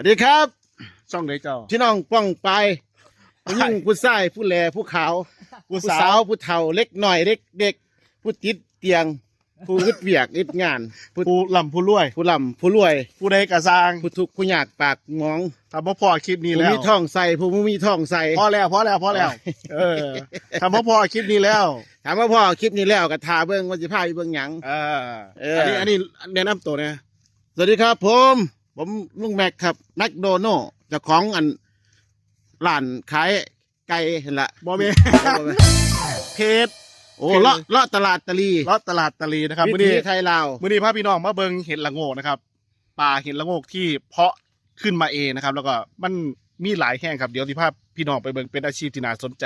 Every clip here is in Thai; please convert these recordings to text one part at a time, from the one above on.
สวัสดีครับช่องไหนเจ้าพี่น้องป้องไปผู้หญิงผู้ชายผู้แลผู้ขาวผู้ผู้สาสาววผู้เฒ่าเล็กหน่อยเล็กเด็ก ผู้ติดเตียง ผู้อึดเวียกอึดงานผู้ผู้ลำผู้รวย ผู้ลำผู้รวย ผู้ใดกระซางผู้ทุกข์ผู้ยากปากหมองทำพ่อพอคลิปนี้ผู้แล้วมีท้องใส่ผู้บ่มีท้องใส่พอแล้วพอแล้วพอแล้ว เออทำพ่อพอคลิปนี้แล้ว ถามว่าพ่อคลิปนี้แล้วก็ทาเบิ่งว่าสิพาไปเบิ่งหยัง เออเอออั อันนี้อันนี้แนะนำตัวนะสวัสดีครับผม ผมลุงแม็กครับแมคโดนัลเจ้าของอันร้านขายไก่เห็นละบอเมเพจโอ้เลาะเลาะตลาดตะลีรถตลาดตะลีนะครับวิมื่อถีนี้ไทยลาวมื่อนี้พาพี่น้องมาเบิงเห็ดละโงกนะครับป่าเห็ดละโงกที่เพาะขึ้นมาเองนะครับ แล้วก็มันมีหลายแห่งครับเดี๋ยวที่พาพี่น้องไปเบิงเป็นอาชีพที่น่าสนใจ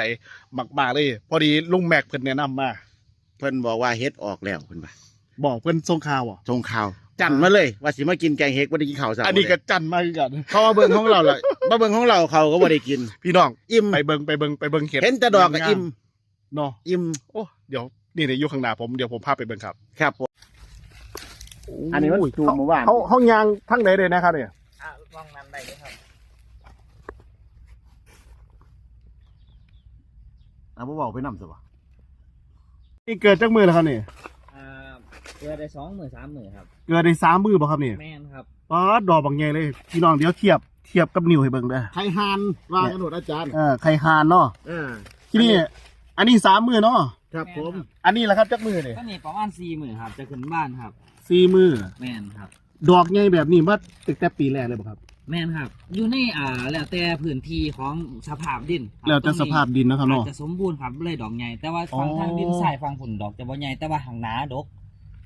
มากๆเลย พอดีลุงแม็กเพิ่นแนะนำมาเพิ่นบอกว่าเฮ็ดออกแล้วเพิ่นว่าบอกเพิ่นส่งข่าวอะชงข่าว จันมาเลย ว่าสิมากินแกงเฮ็ดบ่ได้กินข้าวซะอันนี้ก็จันมากกัน เขามาเบิ่งของเราล่ะมาเบิ่งของเราเขาก็บ่ได้กิน พี่น้องอิ่มไปเบิงไปเบิงไปเบิงเห็ดเห็นแต่ดอกก็อิ่มเนาะอิ่มโอ้เดี๋ยวนี่เนี่ยอยู่ข้างหน้าผมเดี๋ยวผมพาไปเบิ่งครับ ครับผมอันนี้มันจูงเมื่อวานเขาห้องยางทั้งไหนเลยนะครับเนี่ยอะลองนั้นได้เลยครับเอาบ่เว้าไปนำซะบ่นี่เกิดจากมือแล้วครับเนี่ยอ่า เดือได้สองหมื่นสามหมื่นครับเกิดในสามมือป่ะครับเนี่ยแม่นครับอ๋อดอกบางใหญ่เลยพี่น้องเดี๋ยวเทียบเทียบกับนิ้วให้เบิ่งเด้อไทยฮานว่ากระโดดอาจารย์เออไข่หานเนาะอ่าที่นี่อันนี้สามมือเนาะครับผมอันนี้แหละครับจักมือเนี่ยก็นี่ประมาณสี่หมื่นครับ จะขึ้นบ้านครับ สี่มือแม่นครับ ดอกใหญ่แบบนี้มาตั้งแต่ปีแรกเลยป่ะครับ แม่นครับ อยู่ในอ่าแล้วแต่พื้นที่ของสภาพดินครับแล้วแต่สภาพดินนะครับอาจเนาะ จะสมบูรณ์ครับเลยดอกใหญ่แต่ว่าฟังอ๋อ ทางดินทรายฟังฝุ่นดอกจะบ่ใหญ่แต่ว่าหางหนาดก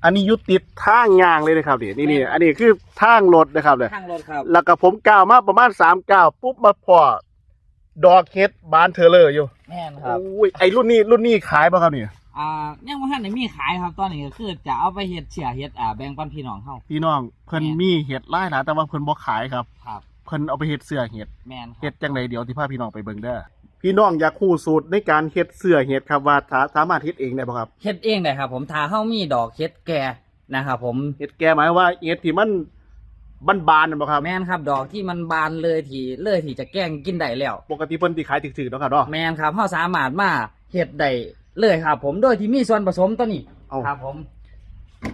อันนี้อยุติดทางยางเลยนะครับนี่นี่นี่อันนี้คือทางรถนะครับเนี่ยทางรถครับ แล้วก็ผมก้าวมาประมาณสามก้าวปุ๊บมาพอดอกเฮ็ดบานเทอร์เลอร์อยู่แม่นครับโอ้ยไอรุ่นนี้รุ่นนี้ขายป่ะครับเนี่ยอ่ายังว่าท่านได้มีขายครับตอนนี้ก็คือจะเอาไปเฮ็ดเฉียเฮ็ดอ่าแบ่งปันพี่น้องเฮาพี่น้องเพิ่นแม่นมีเห็ดไล่นะแต่ว่าเพิ่นบ่ขายครับครับ เพิ่นเอาไปเฮ็ดเสื้อเห็ดแม่นคเฮ็รับดจังไดเดี๋ยวที่พาพี่น้องไปเบิ่งเด้อ พี่น้องอยากคู่สูตรในการเฮ็ดเสื้อเห็ดครับว่าสาสามารถเฮ็ดเองได้บ่ครับเฮ็ดเองได้ครับผมทาเฮามีดอกเฮ็ดแก่นะครับผมเฮ็ดแก้หมายว่าเฮ็ดที่มันบานๆนั่นบ่ครับแม่นครับ ดอกที่มันบานเลยที่เลยที่จะแกล้งกินได้แล้ว ปกติเพิ่นสิขายถึกๆเนาะครับเนาะแม่นครับเฮาสามารถมาเฮ็ดได้เลยครับ ผมโดยที่มีส่วนผสมตัวนี้เอาครับผม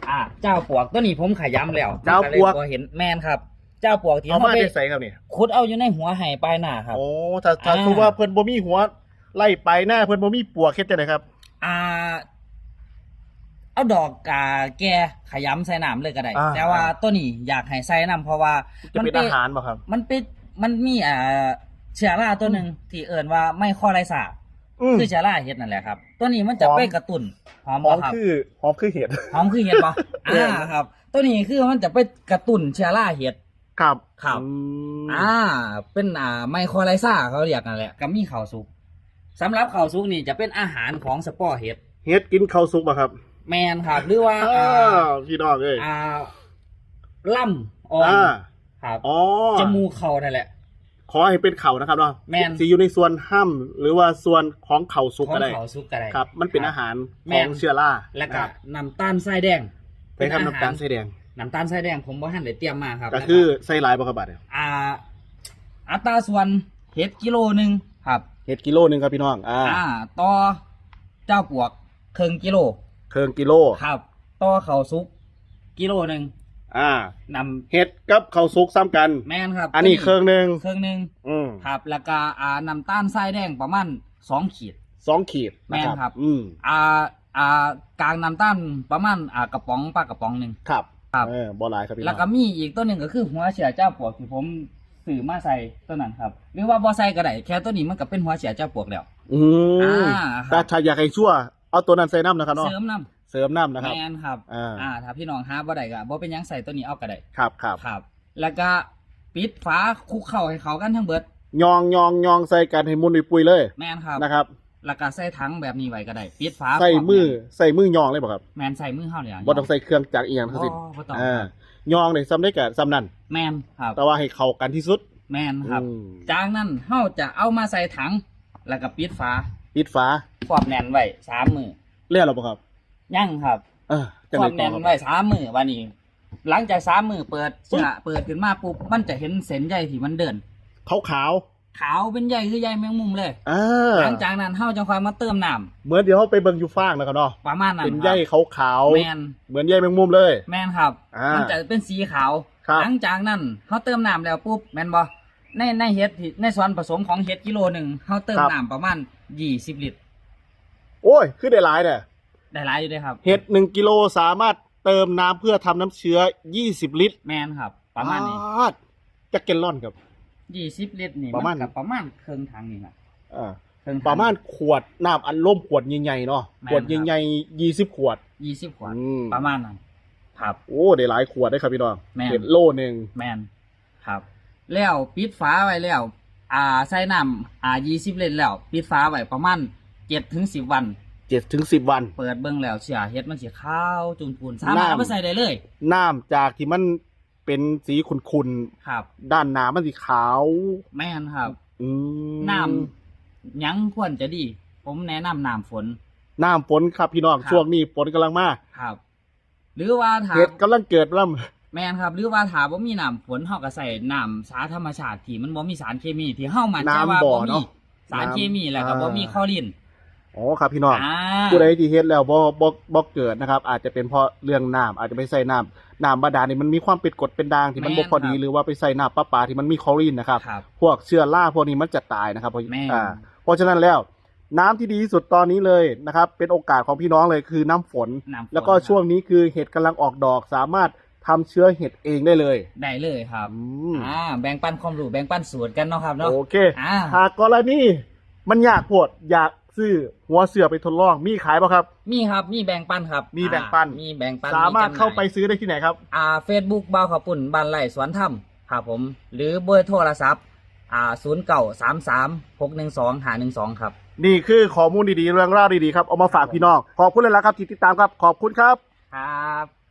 อ่า เจ้าปวกตัวนี้ผมขยำแล้ว เจ้าปวกมันเลยบ่เห็นแม่นครับ เจ้าปวกที่เอาเฮามาไปได้ใส่ครับนี่ขุดเอาอยู่ในหัวไห้ปลายหน้าครับ โอ้ถ้าถ้าอ่าสมมุติว่าเพิ่นบ่มีหัวไล่ไปหน้าเพิ่นบ่มีปวกเฮ็ดจังไดครับ อ่า เอาดอกกาแก่ขยำใส่น้ำเลยก็ได้ อ่า แต่ว่าตัวนี้อยากให้ใส่น้ำเพราะว่าจะเป็นอาหารบ่ครับ มันเป็นมันมีอ่าเชื้อราตัวหนึ่งที่เอิ่นว่าไม่ข้อไรสาบอืม คือเชื้อราเห็ดนั่นแหละครับ ตัวนี้มันจะหอม ไปกระตุ้นหอมหบ่อมครับคือหอมคือเห็ด หอมคือเห็ดบ่เอออ่าครับ ตัวนี้คือมันจะไปกระตุ้นเชื้อราเห็ด ครับครับ อืมอ่า เป็นอ่าไมโครไลซาเขาเรียกนั่นแหละก็มีข้าวสุกสำหรับข้าวสุกนี่จะเป็นอาหารของสปอร์เห็ดเฮ็ดกินข้าวสุกบ่ครับแมนครับ หรือว่าอ้าอ่าวพี่น้องเอ้ยอ่าล่ำอ่อนอ่าครับอ๋อจมูกเขานั่นแหละ ขอให้เป็นเข่านะครับเนาะแม่น สีอยู่ในส่วนห้ำหรือว่าส่วนของเข่าสุกของก็ได้เขาสุกก็ได้ครับ มันเป็นครับอาหารแม่ของน เชื้อราแล้วก็นะครับน้ำตาลทรายแดงไปทำน้ำตาลใส่แดง น้ำตาลทรายแดงผมว่าท่านได้เตรียมมาครับก็คือใส่หลายบกบาทเนี่ยอ่าอัตราส่วนเห็ดกิโลหนึ่งครับเห็ดกิโลหนึงครับพี่น้องอ่าอ่าต่อเจ้าปวกครึ่งกิโลเคิงกิโลครับต่อเขาวสุกกิโลหนึ่งอ่านเห็ดกับข้าวสุกซ้ำกันำแม่นครับอันนี้เคิงหนึ่งเครื่องหนึ่งอืมครับแล้วก็อ่าน้ำตาลทรายแดงประมาณสองขีด สองขีดนะแม่นครับอืมอ่าอ่ากลางน้ำตาลประมาณอ่ากระป๋องปลากระป๋องหนึ่งครับ ครับ เออบ่หลายครับพี่น้แล้วองก็มีอีกตัวหนึ่งก็คือหัวเฉียเจ้าปวกที่ผมสื่อมาใส่ตัวนั้นครับ หรือว่าบอใส่ก็ได้แค่ตัวนี้มันก็เป็นหัวเฉียเจ้าปวกแล้ว อืมอ่าคแต่รับ ถ้าอยากให้ชั่ว เอาตัวนั้นใส่น้ำนะครับเนาะเสริมน้เสริมน้ำำนะครับ แมนครับ อ่า อ่า ถ้าพี่น้องหาบ่ได้ก็บ่เป็นหยังใส่ตัวนี้เอาก็ได้ครับครับครับ แล้วก็ปิดฝาคลุกเข้าให้เขากันทั้งเบิด ยองยองยองใส่กันให้มุนปุยๆเลย แมนครับ นะครับ แล้วก็ใส่ถังแบบนี้ไว้ก็ได้ปิดฝาใส่มือครบใส่มือยองเลยบ่ครับแมนใส่มือเฮาเนี่ยบ่ต้องใส่เครื่องจักรอีหยังทั้งสิ้นอ๋อบ่ต้องอ่ายองเนี่ยซ้ำได้กับซ้ำนั่นแมนครับ แต่ว่าให้เข้ากันที่สุด แมนครับอืมจากนั้นเฮาจะเอามาใส่ถัง แล้วก็ปิดฝาปิดฝาครอบแน่นไว้สามมือเรียกเราบ่ครับยั่งครับเออจังคไดวามต่แน่อนครับไว้สามมือวันนี้ หลังจากสามมือเปิดเสือเปิดขึ้นมาปุ๊บมันจะเห็นเส้นใยที่มันเดินขาวขาว ขาวเป็นใยคือใยแมงมุมเลยๆอ่าหลังจากนั้นเฮาจะค่อยมาเติมน้เหมือนเดี๋ยวเขาไปเบิ่งอยู่ฟางนะครับเนาะำประมาณนั้นเป็นครับใยขาวขาวๆแมนเหมือนใยแมงมุมเลย แมนครับอ่ามัมันจะเป็นสีขาวครับหลังจากนั้นเขาเติมน้ำแล้วปุ๊บแมนบอในในเห็ดที่ในส่วนผสมของเห็ดกิโลหนึ่งเขาเติมครับน้ำประมาณยี่สิบลิตรโอ้ยคือได้หลายเนี่ยได้หลายอยู่ด้วยครับ เห็ดหนึ่งกิโลสามารถเติมน้ำเพื่อทำน้ำเชื้อ20ลิตร แมนครับ ประมาณนี้อ่จะเกลลอนครับ ยี่สิบลิตรนี่ประมาณ นกับประมาณครึ่งถังนี่แหละอ่าครึ่งถังประมาณขวดน้ำอันล่มขวดใหญ่ๆเนาะแม่นขวดใหญ่ๆยี่สิบขวดยี่สิบขวด อืมประมาณนั้นครับ โอ้ได้หลายขวดได้ครับพี่น้องแม่นเห็ดโลหนึ่งแมนครับ แล้วปิดฝาไว้แล้ว อ่าใส่น้ำอ่ายี่สิบลิตรแล้ว ปิดฝาไว้ประมาณเจ็ดถึงสิบวัน เจ็ดถึงสิบวัน เปิดเบิ่งแล้วเสียเฮ็ดมันสีขาวจุนพูนสามารถเอาไปน้ำใส่ได้เลย น้ำจากที่มัน เป็นสีขุ่นครับ ๆด้านหนามันสีขาว แม่นครับ อืมน้ำหยังควรจะดี ผมแนะนำน้ำฝน น้ำฝนครับพี่น้องครับ ช่วงนี้ฝนกำลังมาครับ หรือว่าถาเห็ดกำลังเกิดล่ำแม่นครับ หรือว่าถามว่ามีน้ำฝนเฮาก็ใส่น้ำสาธรรมชาติที่มันบ่มีสารเคมีที่เฮามั่นใจว่าน้ำบ่อบ่มีเนาะสารเคมีแล้วก็น้ำบ่มีคลอรีน อ๋อครับพี่น้องอ่าผู้ใดที่เฮ็ดแล้วบ่บ่บ่เกิดนะครับ อาจจะเป็นเพราะเรื่องน้ำอาจจะไปใส่น้ำน้ำบาดาลนี่มันมีความเป็นกรดเป็นด่างที่มันบ่พอดีหรือว่าไปใส่น้ำประปาที่มันมีคลอรีนนะครับ ครับ พวกเชื้อราพวกนี้มันจะตายนะครับเพราะแม่น อ่าเพราะฉะนั้นแล้วน้ำที่ดีที่สุดตอนนี้เลยนะครับ เป็นโอกาสของพี่น้องเลยคือน้ำฝน น้ำฝนแล้วก็ช่วงนี้คือเห็ดกำลังออกดอกสามารถทำเชื้อเห็ดเองได้เลยได้เลยครับอืมอ่าแบ่งปันความรู้แบ่งปันสูตรกันเนาะครับเนาะโอเคอ่า หากกรณีมันอยากปวดอยาก ซื้อหัวเสือไปทดลองมีขายป่ะครับ มีครับมีแบ่งปันครับมีแบ่งปัน อ่ามีแบ่งปันสามารถจำหน่ยเข้าไปซื้อได้ที่ไหนครับ อ่าเฟซบุ๊กบ่าวขาวปุ่นบ้านไร่สวนถ้ำครับผม หรือเบอร์โทรศัพท์อ่าศูนย์เก่าสามสามหกหนึ่งสองหาหนึ่งสองครับ นี่คือข้อมูลดีๆเรื่องราวดีๆครับเอามาฝากพี่น้องขอบคุณเลยละครับที่ติดตามครับขอบคุณครับ ครับ